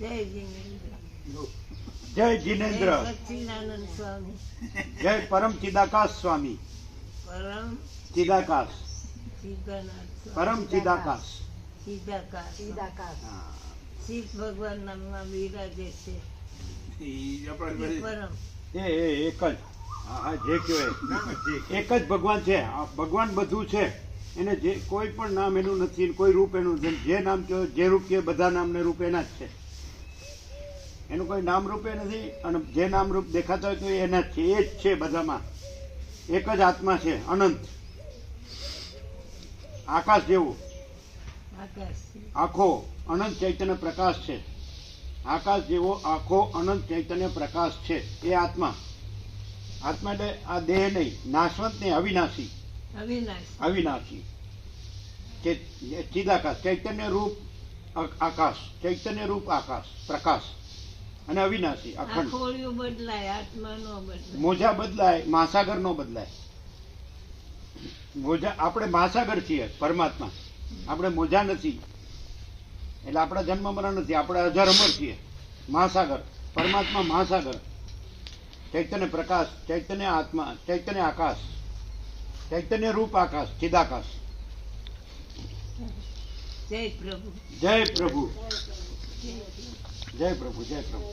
જય જિનેન્દ્ર. જય જીનેન્દ્ર. સ્વામી. જય પરમ ચિદાકાશ સ્વામી. પરમ ચિદાકાશ. પરમ ચિદાકાશ. સિદ્ધાકાશ હા. શીખ ભગવાન નામમાં બિરાજે છે. એ એક જ. હા જે કહેવાય. એક જ ભગવાન છે. આ ભગવાન બધું છે. એને જે કોઈ પણ નામ એનું નથી કોઈ રૂપ એનું નથી. જે નામ કહેવાય જે રૂપ કે બધા નામને રૂપ એના જ છે. એનું કોઈ નામરૂપે નથી અને જે નામરૂપ દેખાતા હોય તો એના છે એ જ છે બધામાં. એક જ આત્મા છે અનંત. આકાશ જેવું. આખો અનંત ચૈતન્ય પ્રકાશ છે. આકાશ જેવો આખો અનંત ચૈતન્ય પ્રકાશ છે એ આત્મા. આત્મા એટલે આ દેહ નહીં નાશવંત નહીં અવિનાશી. અવિનાશી. ચિદાકાશ ચૈતન્ય રૂપ આકાશ ચૈતન્ય રૂપ આકાશ પ્રકાશ. અને અવિનાશી અખંડ બદલાય આત્મા બદલાય. મોજા બદલાય મહાસાગર નો બદલાય. મોજા આપણે મહાસાગર છીએ પરમાત્મા. આપણે મોજા નથી. એટલે આપણા જન્મ મરણ નથી આપણે અજર અમર છીએ. મહાસાગર પરમાત્મા મહાસાગર. ચૈતન્ય પ્રકાશ ચૈતન્ય આત્મા ચૈતન્ય આકાશ ચૈતન્ય રૂપ આકાશ ચિદાકાશ. જય પ્રભુ. જય પ્રભુ. જય પ્રભુ જય પ્રભુ